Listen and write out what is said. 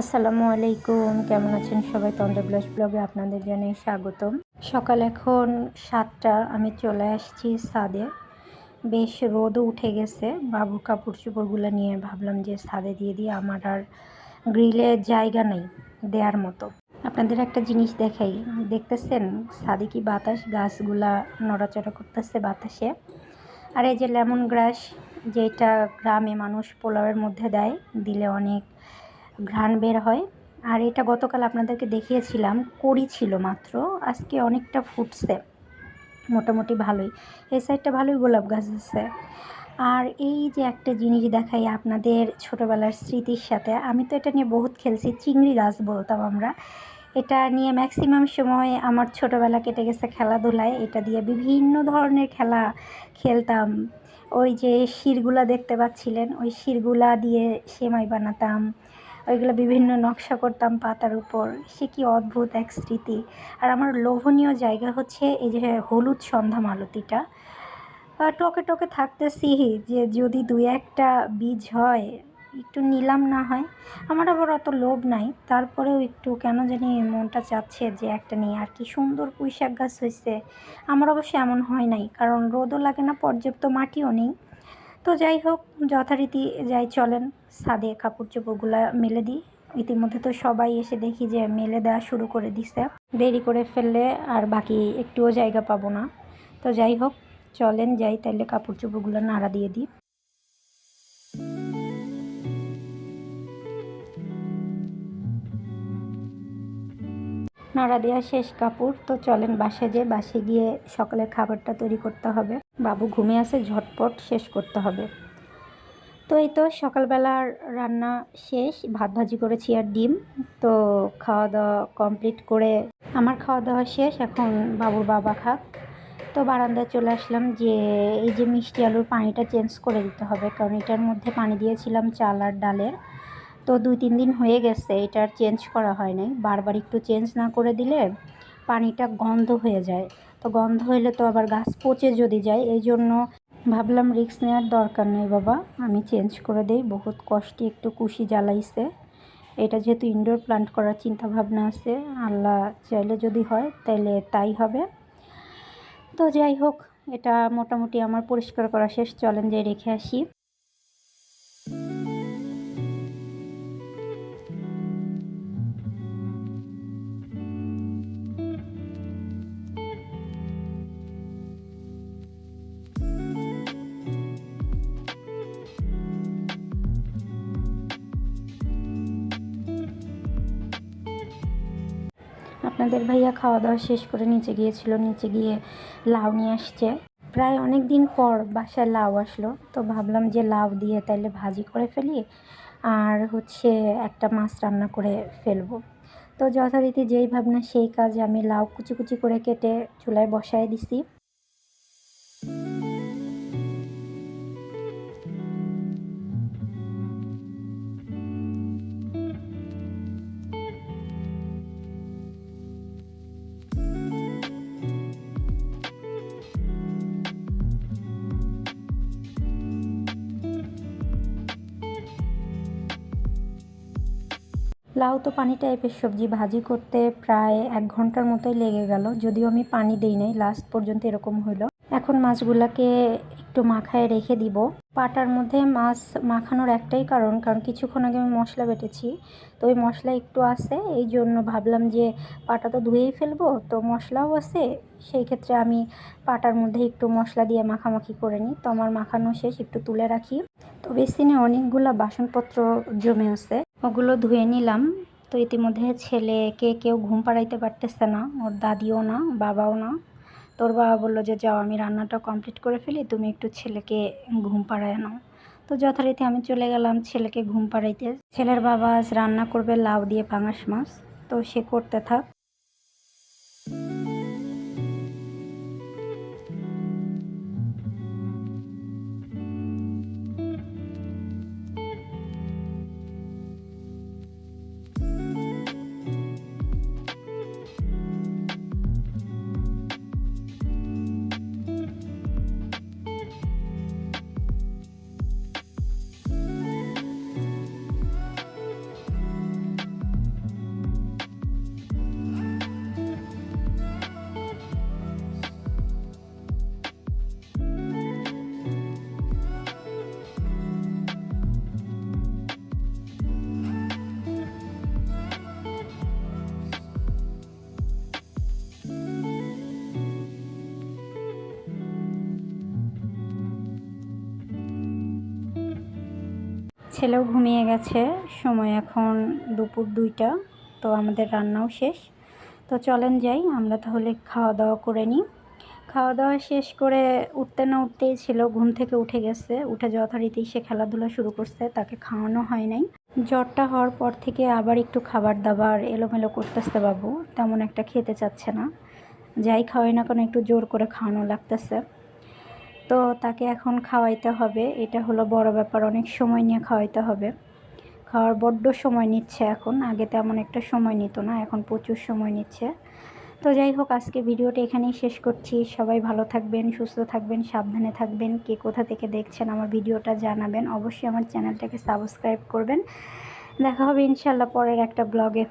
আসসালামু আলাইকুম। কেমন আছেন সবাই? তন্দ্র ব্লাস ব্লগে আপনাদের জানাই স্বাগতম। সকাল এখন সাতটা, আমি চলে আসছি সাদে। বেশ রোদও উঠে গেছে। বাবু কাপড় চোপড়গুলো নিয়ে ভাবলাম যে সাদে দিয়ে দিয়ে আমার আর গ্রিলে জায়গা নেই দেওয়ার মতো। আপনাদের একটা জিনিস দেখাই। দেখতেছেন সাদে কি বাতাস? গাছগুলা নড়াচড়া করতেছে বাতাসে। আর এই যে লেমন গ্রাস, যেটা গ্রামে মানুষ পোলাওয়ের মধ্যে দেয়, দিলে অনেক ঘ্রাণ বের হয়। আর এটা গতকাল আপনাদেরকে দেখিয়েছিলাম করি ছিল মাত্র, আজকে অনেকটা ফুটছে। মোটামুটি ভালোই। এই সাইডটা ভালোই গোলাপ গাছ আছে আর এই যে একটা জিনিস দেখাই আপনাদের ছোটোবেলার স্মৃতির সাথে, আমি তো এটা নিয়ে বহুত খেলছি, চিংড়ি গাছ বলতাম আমরা। এটা নিয়ে ম্যাক্সিমাম সময় আমার ছোটোবেলা কেটে গেছে খেলাধুলায়। এটা দিয়ে বিভিন্ন ধরনের খেলা খেলতাম। ওই যে শিরগুলা দেখতে পাচ্ছিলেন, ওই শিরগুলা দিয়ে সেমাই বানাতাম। ওইগুলো বিভিন্ন নকশা করতাম পাতার উপর। সে কি অদ্ভুত এক স্মৃতি। আর আমার লোভনীয় জায়গা হচ্ছে এই যে হলুদ সন্ধ্যা মালতিটা। টকে টকে থাকতেছি যে যদি দুই একটা বীজ হয়, একটু নিলাম না হয়, আমার আবার অত লোভ নাই। তারপরেও একটু কেন জানি মনটা চাচ্ছে যে একটা নেই আর কি সুন্দর পুঁই শাক গাছ হয়েছে আমার অবশ্য এমন হয় নাই, কারণ রোদও লাগে না, পর্যাপ্ত মাটিও নেই। তো যাই হোক, যথারীতি যাই চলেন। ছাদে কাপড় চোপড়গুলো মেলে দিই। ইতিমধ্যে তো সবাই এসে দেখি যে মেলে দেওয়া শুরু করে দিছে। দেরি করে ফেললে আর বাকি একটুও জায়গা পাবো না। তো যাই হোক, চলেন যাই, তাইলে কাপড় চোপড়গুলো নাড়া দিয়ে দিই। নাড়া দেওয়া শেষ কাপড়। তো চলেন বাসে যে বাসে গিয়ে সকালের খাবারটা তৈরি করতে হবে। বাবু ঘুমে আসে ঝটপট শেষ করতে হবে। তো এই তো সকালবেলার রান্না শেষ, ভাত ভাজি করেছি আর ডিম। তো খাওয়া দাওয়া কমপ্লিট করে আমার খাওয়া দাওয়া শেষ, এখন বাবুর বাবা খাক। তো বারান্দায় চলে আসলাম যে এই যে মিষ্টি আলুর পানিটা চেঞ্জ করে দিতে হবে, কারণ এটার মধ্যে পানি দিয়েছিলাম চাল আর ডালের। তো দুই তিন দিন হয়ে গেছে এটার চেঞ্জ করা হয় নাই। বারবার একটু চেঞ্জ না করে দিলে পানিটা গন্ধ হয়ে যায়। তো গন্ধ হলে তো আবার গাছ পচে যদি যায়, এই জন্য ভাবলাম রিক্স নেওয়ার দরকার নেই বাবা। আমি চেঞ্জ করে দেই, বহুত কষ্টে একটু কুশি জ্বালাইছে। এটা যেহেতু ইনডোর প্লান্ট করার চিন্তা ভাবনা আছে, আল্লাহ চাইলে যদি হয় তাইলে তাই হবে। তো যাই হোক, এটা মোটামুটি আমার পরিষ্কার করা শেষ, চলেন যে রেখে আসি। আপনাদের ভাইয়া খাওয়া দাওয়া শেষ করে নিচে গিয়েছিল, নিচে গিয়ে লাউ নিয়ে আসছে। প্রায় অনেক দিন পর বাসায় লাউ আসলো, তো ভাবলাম যে লাউ দিয়ে তাইলে ভাজি করে ফেলি, আর হচ্ছে একটা মাছ রান্না করে ফেলব। তো যথারীতি যেই ভাবনা, সেই কাজ আমি লাউ কুচি কুচি করে কেটে চুলায় বসায় দিছি। লাউ তো পানি টাইপের সবজি, ভাজি করতে প্রায় এক ঘণ্টার মতোই লেগে গেল। যদিও আমি পানি দিই নাই লাস্ট পর্যন্ত এরকম হইল। এখন মাছগুলাকে একটু মাখায় রেখে দিব। পাটার মধ্যে মাছ মাখানোর একটাই কারণ কারণ কিছুক্ষণ আগে আমি মশলা বেটেছি। তো ওই মশলা একটু আছে, এই জন্য ভাবলাম যে পাটা তো ধুয়েই ফেলব, তো মশলাও আছে। সেই ক্ষেত্রে আমি পাটার মধ্যে একটু মশলা দিয়ে মাখামাখি করে নিই। তো আমার মাখানো শেষ, একটু তুলে রাখি। তো বেসিনে অনেকগুলো বাসনপত্র জমে আছে। ওগুলো ধুয়ে নিলাম। তো ইতিমধ্যে ছেলেকে কেউ ঘুম পাড়াইতে পারতেছে না। ওর দাদিও না, বাবাও না। তোর বাবা বলল যে, যাও, আমি রান্নাটা কমপ্লিট করে ফেলি, তুমি একটু ছেলেকে ঘুম পাড়ায় নাও। তো যথারীতি আমি চলে গেলাম ছেলেকে ঘুম পাড়াইতে। ছেলের বাবা আজ রান্না করবে লাউ দিয়ে পাঙাশ মাছ। তো সে করতে থাক। ছেলেও ঘুমিয়ে গেছে। সময় এখন দুপুর দুইটা, তো আমাদের রান্নাও শেষ। তো চলেন যাই, আমরা তাহলে খাওয়া দাওয়া করে নিই। খাওয়া দাওয়া শেষ করে উঠতে না উঠতেই ছিল ঘুম থেকে উঠে গেছে। উঠে যথারীতি সে খেলাধুলা শুরু করছে, তাকে খাওয়ানো হয় নাই। জ্বরটা হওয়ার পর থেকে আবার একটু খাবার দাবার এলোমেলো করতেছে বাবু, তেমন একটা খেতে চাচ্ছে না। যাই খাওয়াই না কেন একটু জোর করে খাওয়ানো লাগতেছে। তো তাকে এখন খাওয়াইতে হবে। এটা হলো বড় ব্যাপার, অনেক সময় নিয়ে খাওয়াইতে হবে। খাওয়ার বড্ড সময় নিচ্ছে এখন, আগে তেমন একটা সময় নিত না, এখন প্রচুর সময় নিচ্ছে। তো যাই হোক, আজকে ভিডিওটা এখানেই শেষ করছি। সবাই ভালো থাকবেন, সুস্থ থাকবেন, সাবধানে থাকবেন। কে কোথা থেকে দেখছেন আমার ভিডিওটা জানাবেন। অবশ্যই আমার চ্যানেলটাকে সাবস্ক্রাইব করবেন। দেখা হবে ইনশাল্লাহ পরের একটা ব্লগে।